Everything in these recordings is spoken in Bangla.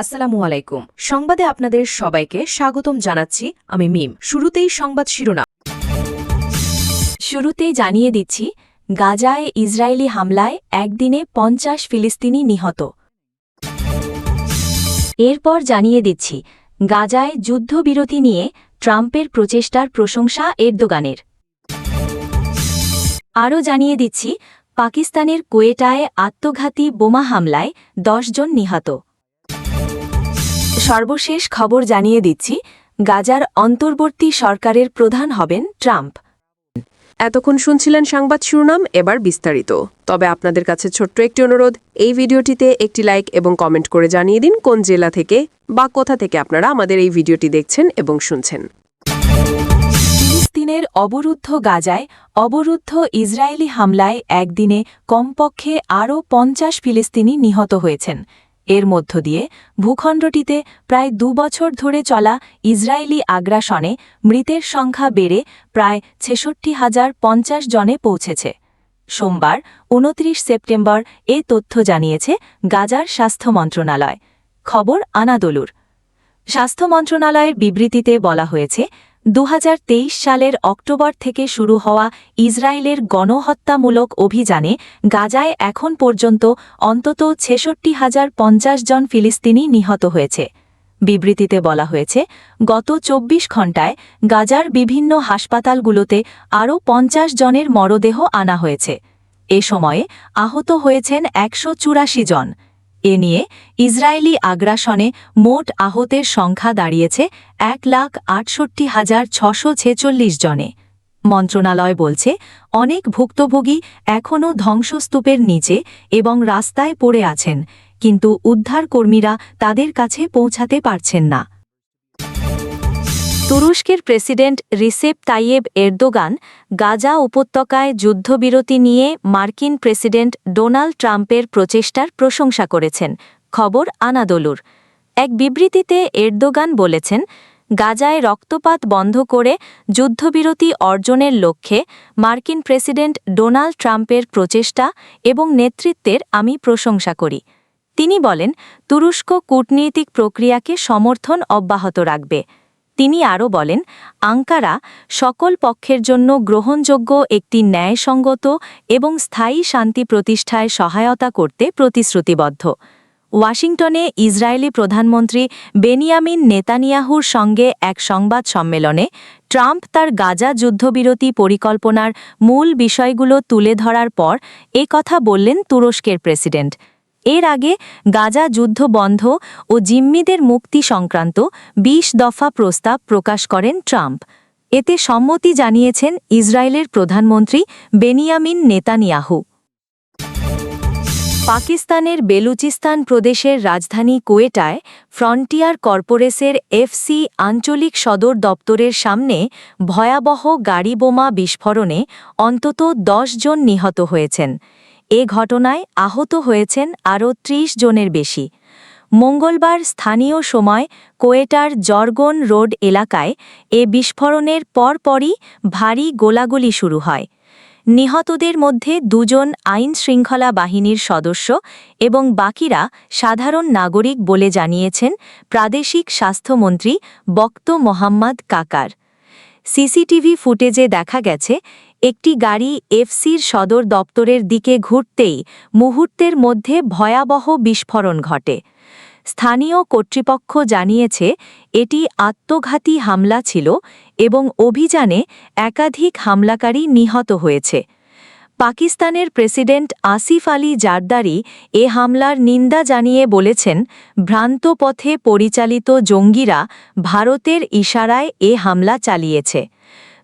আসসালামু আলাইকুম। সংবাদে আপনাদের সবাইকে স্বাগতম জানাচ্ছি আমি মিম। শুরুতেই সংবাদ শিরোনাম। শুরুতেই জানিয়ে দিচ্ছি, গাজায় ইসরায়েলি হামলায় একদিনে পঞ্চাশ ফিলিস্তিনি নিহত। এরপর জানিয়ে দিচ্ছি, গাজায় যুদ্ধবিরতি নিয়ে ট্রাম্পের প্রচেষ্টার প্রশংসা এরদোগানের। আরও জানিয়ে দিচ্ছি, পাকিস্তানের কোয়েটায় আত্মঘাতী বোমা হামলায় দশজন নিহত। সর্বশেষ খবর জানিয়ে দিচ্ছি গাজার অন্তর্বর্তী সরকারের প্রধান হবেন ট্রাম্প। এতক্ষণ শুনছিলেন সংবাদ শিরোনাম এবার বিস্তারিত। তবে আপনাদের কাছে ছোট্ট একটি অনুরোধ এই ভিডিওটিতে একটি লাইক এবং কমেন্ট করে জানিয়ে দিন কোন জেলা থেকে বা কোথা থেকে আপনারা আমাদের এই ভিডিওটি দেখছেন এবং শুনছেন। ফিলিস্তিনের অবরুদ্ধ গাজায় অবরুদ্ধ ইসরায়েলি হামলায় একদিনে কমপক্ষে আরও পঞ্চাশ ফিলিস্তিনি নিহত হয়েছেন। এর মধ্য দিয়ে ভূখণ্ডটিতে প্রায় দুবছর ধরে চলা ইসরায়েলি আগ্রাসনে মৃতের সংখ্যা বেড়ে প্রায় ছেষট্টি হাজার পঞ্চাশ জনে পৌঁছেছে। সোমবার উনত্রিশ সেপ্টেম্বর এ তথ্য জানিয়েছে গাজার স্বাস্থ্য মন্ত্রণালয়। খবর আনাদলুর। স্বাস্থ্য মন্ত্রণালয়ের বিবৃতিতে বলা হয়েছে দু হাজার তেইশ সালের অক্টোবর থেকে শুরু হওয়া ইসরায়েলের গণহত্যামূলক অভিযানে গাজায় এখন পর্যন্ত অন্তত ছেষট্টি হাজার পঞ্চাশ জন ফিলিস্তিনি নিহত হয়েছে। বিবৃতিতে বলা হয়েছে, গত চব্বিশ ঘণ্টায় গাজার বিভিন্ন হাসপাতালগুলোতে আরও পঞ্চাশ জনের মরদেহ আনা হয়েছে। এ সময়ে আহত হয়েছেন একশো চুরাশি জন। এ নিয়ে ইসরায়েলি আগ্রাসনে মোট আহতের সংখ্যা দাঁড়িয়েছে এক লাখ আটষট্টি হাজার ছশো ছেচল্লিশ জনে। মন্ত্রণালয় বলছে, অনেক ভুক্তভোগী এখনও ধ্বংসস্তূপের নিচে এবং রাস্তায় পড়ে আছেন, কিন্তু উদ্ধারকর্মীরা তাদের কাছে পৌঁছাতে পারছেন না। তুরস্কের president Recep Tayyip Erdogan Gaza উপত্যকায় যুদ্ধবিরতি নিয়ে মার্কিন প্রেসিডেন্ট ডোনাল্ড ট্রাম্পের প্রচেষ্টার প্রশংসা করেছেন। খবর আনাদলুর। এক বিবৃতিতে এরদোগান বলেছেন, গাজায় রক্তপাত বন্ধ করে যুদ্ধবিরতি অর্জনের লক্ষ্যে মার্কিন প্রেসিডেন্ট ডোনাল্ড ট্রাম্পের প্রচেষ্টা এবং নেতৃত্বের আমি প্রশংসা করি। তিনি বলেন, তুরস্ক কূটনীতিক প্রক্রিয়াকে সমর্থন অব্যাহত রাখবে। তিনি আরও বলেন, আঙ্কারা সকল পক্ষের জন্য গ্রহণযোগ্য একটি ন্যায়সঙ্গত এবং স্থায়ী শান্তি প্রতিষ্ঠায় সহায়তা করতে প্রতিশ্রুতিবদ্ধ। ওয়াশিংটনে ইসরায়েলি প্রধানমন্ত্রী বেনিয়ামিন নেতানিয়াহুর সঙ্গে এক সংবাদ সম্মেলনে ট্রাম্প তার গাজা যুদ্ধবিরতি পরিকল্পনার মূল বিষয়গুলো তুলে ধরার পর এ কথা বললেন তুরস্কের প্রেসিডেন্ট। এর আগে গাজা যুদ্ধ বন্ধ ও জিম্মিদের মুক্তি সংক্রান্ত ২০ দফা প্রস্তাব প্রকাশ করেন ট্রাম্প। এতে সম্মতি জানিয়েছেন ইসরায়েলের প্রধানমন্ত্রী বেনিয়ামিন নেতানিয়াহু। পাকিস্তানের বেলুচিস্তান প্রদেশের রাজধানী কোয়েটায় ফ্রন্টিয়ার কর্পোরেসের এফসি আঞ্চলিক সদর দপ্তরের সামনে ভয়াবহ গাড়ি বোমা বিস্ফোরণে অন্তত দশ জন নিহত হয়েছেন। এ ঘটনায় আহত হয়েছেন আরও ত্রিশ জনের বেশি। মঙ্গলবার স্থানীয় সময় কোয়েটার জর্গন রোড এলাকায় এ বিস্ফোরণের পরপরই ভারী গোলাগুলি শুরু হয়। নিহতদের মধ্যে দুজন আইন শৃঙ্খলা বাহিনীর সদস্য এবং বাকিরা সাধারণ নাগরিক বলে জানিয়েছেন প্রাদেশিক স্বাস্থ্যমন্ত্রী বক্ত মোহাম্মদ কাকার। সিসিটিভি ফুটেজে দেখা গেছে, একটি গাড়ি এফসির সদর দপ্তরের দিকে ঘুরতেই মুহূর্তের মধ্যে ভয়াবহ বিস্ফোরণ ঘটে। স্থানীয় কর্তৃপক্ষ জানিয়েছে, এটি আত্মঘাতী হামলা ছিল এবং অভিযানে একাধিক হামলাকারী নিহত হয়েছে। পাকিস্তানের প্রেসিডেন্ট আসিফ আলী জারদারি এ হামলার নিন্দা জানিয়ে বলেছেন, ভ্রান্ত পথে পরিচালিত জঙ্গিরা ভারতের ইশারায় এ হামলা চালিয়েছে।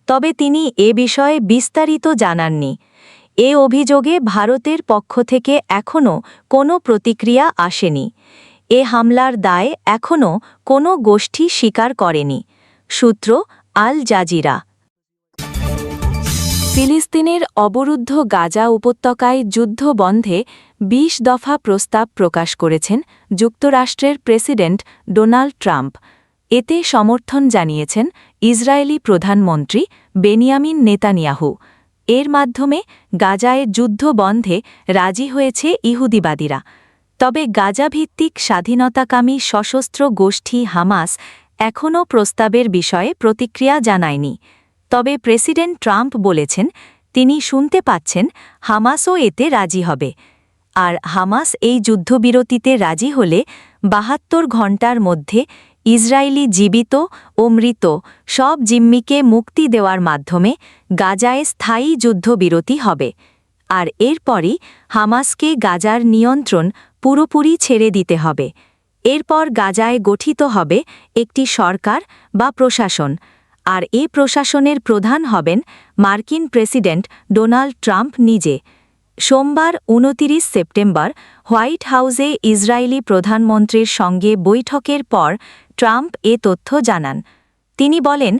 তবে তিনি এ বিষয়ে বিস্তারিত জানাননি। এ অভিযোগে ভারতের পক্ষ থেকে এখনও কোনো প্রতিক্রিয়া আসেনি। এ হামলার দায় এখনও কোনো গোষ্ঠী স্বীকার করেনি। সূত্র আল জাজিরা। ফিলিস্তিনের অবরুদ্ধ গাজা উপত্যকায় যুদ্ধ বন্ধে ২০ দফা প্রস্তাব প্রকাশ করেছেন যুক্তরাষ্ট্রের প্রেসিডেন্ট ডোনাল্ড ট্রাম্প। এতে সমর্থন জানিয়েছেন ইসরায়েলি প্রধানমন্ত্রী বেনিয়ামিন নেতানিয়াহু। এর মাধ্যমে গাজায় যুদ্ধ বন্ধে রাজি হয়েছে ইহুদিবাদীরা। তবে গাজাভিত্তিক স্বাধীনতাকামী সশস্ত্র গোষ্ঠী হামাস এখনও প্রস্তাবের বিষয়ে প্রতিক্রিয়া জানায়নি। তবে প্রেসিডেন্ট ট্রাম্প বলেছেন, তিনি শুনতে পাচ্ছেন হামাসও এতে রাজি হবে। আর হামাস এই যুদ্ধবিরতিতে রাজি হলে বাহাত্তর ঘণ্টার মধ্যে ইসরায়েলি জীবিত ও মৃত সব জিম্মিকে মুক্তি দেওয়ার মাধ্যমে গাজায় স্থায়ী যুদ্ধবিরতি হবে। আর এরপরই হামাসকে গাজার নিয়ন্ত্রণ পুরোপুরি ছেড়ে দিতে হবে। এরপর গাজায় গঠিত হবে একটি সরকার বা প্রশাসন। আর এ প্রশাসনের প্রধান হবেন মার্কিন প্রেসিডেন্ট ডোনাল্ড ট্রাম্প নিজে। সোমবার উনতিরিশ সেপ্টেম্বর হোয়াইট হাউসে ইসরায়েলি প্রধানমন্ত্রীর সঙ্গে বৈঠকের পর ট্রাম্প এ তথ্য জানান। তিনি বলেন,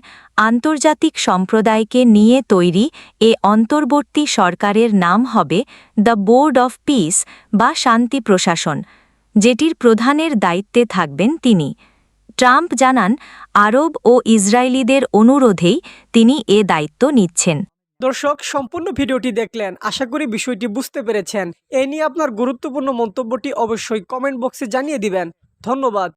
আন্তর্জাতিক সম্প্রদায়কে নিয়ে তৈরি এ অন্তর্বর্তী সরকারের নাম হবে দ্য বোর্ড অফ পিস বা শান্তি প্রশাসন, যেটির প্রধানের দায়িত্বে থাকবেন তিনি। ট্রাম্প জানান, আরব ও ইসরায়েলিদের অনুরোধেই তিনি এ দায়িত্ব নিচ্ছেন। দর্শক, সম্পূর্ণ ভিডিওটি দেখলেন, আশা করি বিষয়টি বুঝতে পেরেছেন। এ নিয়ে আপনার গুরুত্বপূর্ণ মন্তব্যটি অবশ্যই কমেন্ট বক্সে জানিয়ে দিবেন। ধন্যবাদ।